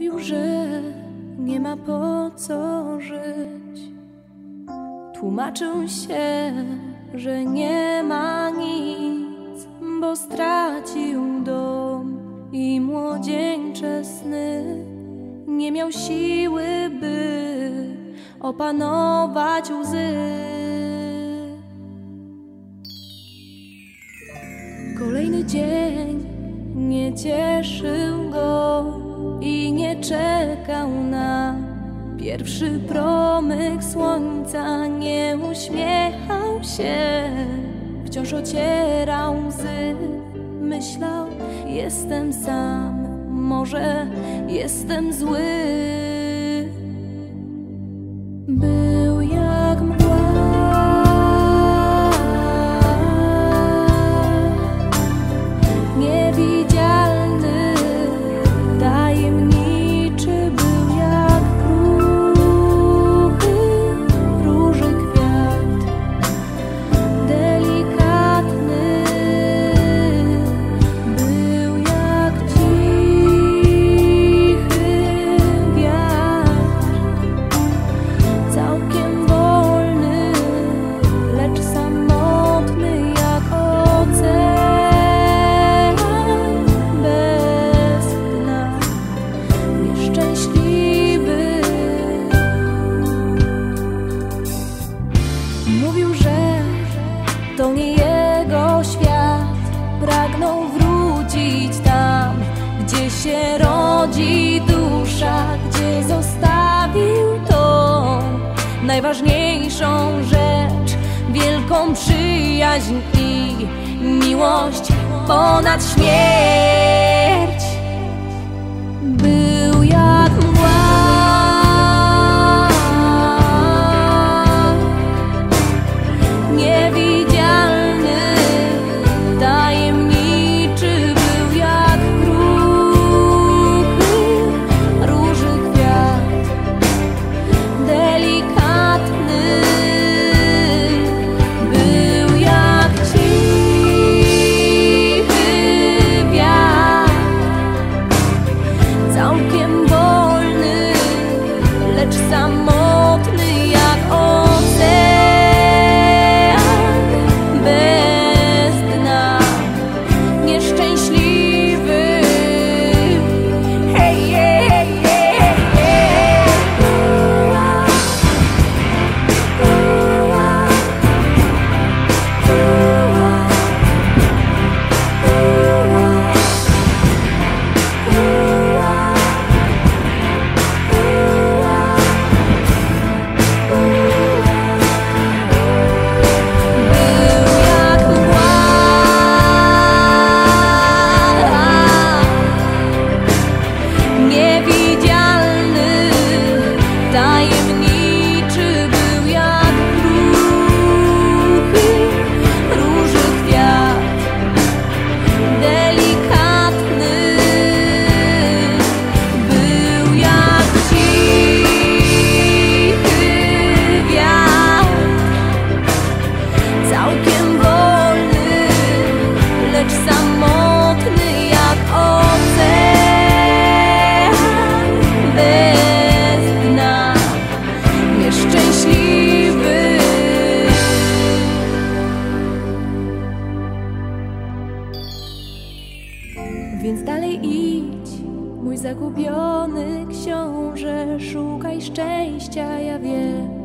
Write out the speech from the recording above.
Mówił, że nie ma po co żyć. Tłumaczył się, że nie ma nic, bo stracił dom i młodzieńcze sny. Nie miał siły, by opanować łzy. Kolejny dzień nie cieszył go czekał na pierwszy promyk słońca. Nie uśmiechał się, wciąż ocierał łzy. Myślał, jestem sam, może jestem zły. Był się rodzi dusza, gdzie zostawił tą najważniejszą rzecz, wielką przyjaźń i miłość ponad śmierć. every Więc dalej idź, mój zagubiony książę, szukaj szczęścia, ja wiem.